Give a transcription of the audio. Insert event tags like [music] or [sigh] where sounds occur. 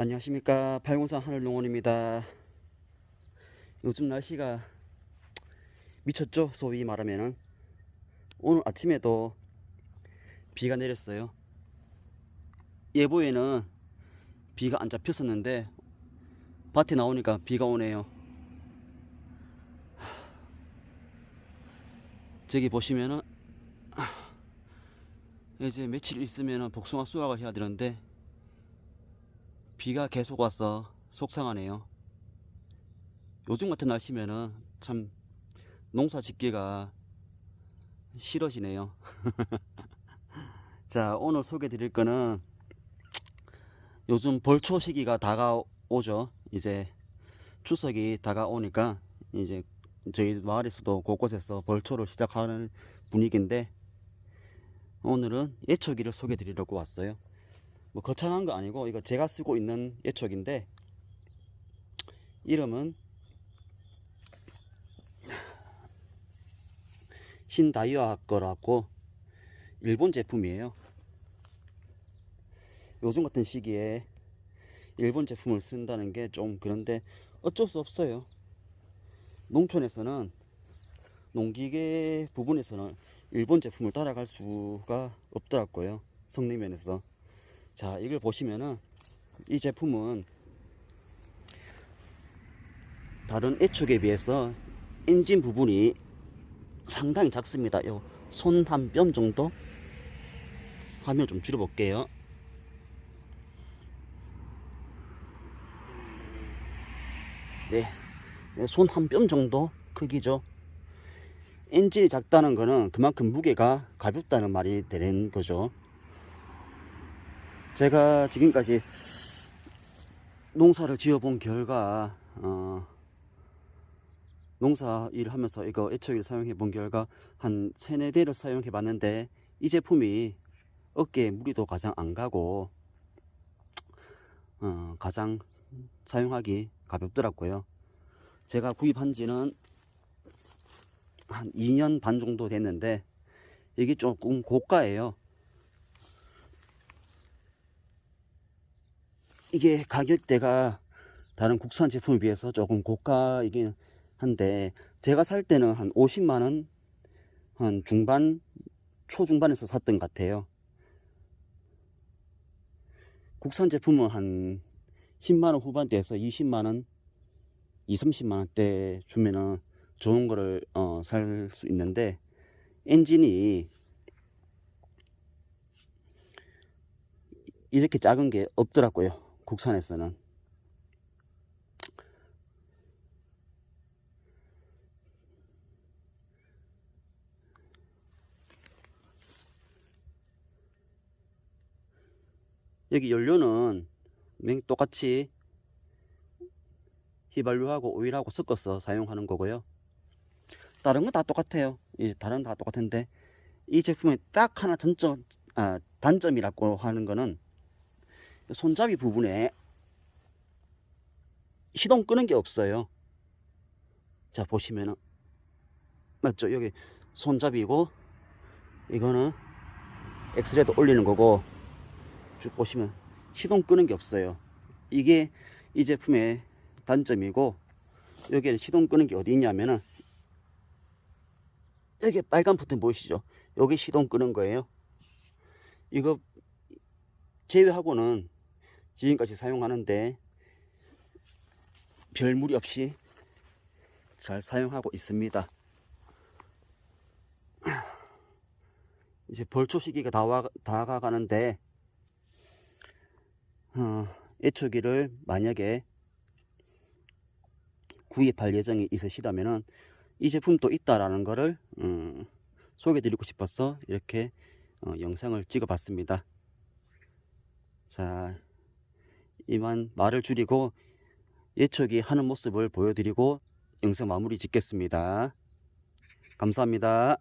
안녕하십니까. 팔공산 하늘농원입니다. 요즘 날씨가 미쳤죠? 소위 말하면은. 오늘 아침에도 비가 내렸어요. 예보에는 비가 안 잡혔었는데 밭에 나오니까 비가 오네요. 저기 보시면은 이제 며칠 있으면은 복숭아 수확을 해야 되는데 비가 계속 와서 속상하네요. 요즘 같은 날씨면은 참 농사 짓기가 싫어지네요. [laughs] 자, 오늘 소개 드릴 거는 요즘 벌초 시기가 다가오죠. 이제 추석이 다가오니까 이제 저희 마을에서도 곳곳에서 벌초를 시작하는 분위기인데 오늘은 예초기를 소개 드리려고 왔어요. 뭐 거창한 거 아니고 이거 제가 쓰고 있는 예촉인데 이름은 신다이와 거라고 일본 제품이에요. 요즘 같은 시기에 일본 제품을 쓴다는 게 좀 그런데 어쩔 수 없어요. 농촌에서는 농기계 부분에서는 일본 제품을 따라갈 수가 없더라고요. 성능면에서. 자, 이걸 보시면은 이 제품은 다른 애촉에 비해서 엔진 부분이 상당히 작습니다. 요 손 한 뼘 정도 화면 좀 줄여 볼게요. 네. 손 한 뼘 정도 크기죠. 엔진이 작다는 거는 그만큼 무게가 가볍다는 말이 되는 거죠. 제가 지금까지 농사를 지어본 결과 어, 농사 일을 하면서 이거 애초기를 사용해 본 결과 한 세네 대를 사용해 봤는데 이 제품이 어깨에 무리도 가장 안 가고 어, 가장 사용하기 가볍더라고요. 제가 구입한 지는 한 2년 반 정도 됐는데 이게 조금 고가예요. 이게 가격대가 다른 국산 제품에 비해서 조금 고가이긴 한데 제가 살 때는 한 50만 원, 한 중반, 초중반에서 샀던 것 같아요. 국산 제품은 한 10만 원 후반대에서 20만 원, 2, 30만 원대 주면은 좋은 거를 어, 살 수 있는데 엔진이 이렇게 작은 게 없더라고요. 국산에서는 여기 연료는 맹 똑같이 휘발유하고 오일하고 섞어서 사용하는 거고요. 다른 건 다 똑같아요. 이 다른 다 똑같은데 이 제품의 딱 하나 단점 아, 단점이라고 하는 거는 손잡이 부분에 시동 끄는 게 없어요. 자 보시면은 맞죠? 여기 손잡이고 이거는 엑스레도 올리는 거고 쭉 보시면 시동 끄는 게 없어요. 이게 이 제품의 단점이고 여기에 시동 끄는 게 어디 있냐면은 여기 빨간 버튼 보이시죠? 여기 시동 끄는 거예요. 이거 제외하고는 지금까지 사용하는데 별 무리 없이 잘 사용하고 있습니다. [clears throat] 이제 벌초 시기가 다와, 다가가는데 어, 애초기를 만약에 구입할 예정이 있으시다면은 이 제품도 있다라는 거를 음, 소개해 드리고 싶어서 이렇게 어, 영상을 찍어 봤습니다. 자, 이만 말을 줄이고 예측이 하는 모습을 보여드리고 영상 마무리 짓겠습니다. 감사합니다.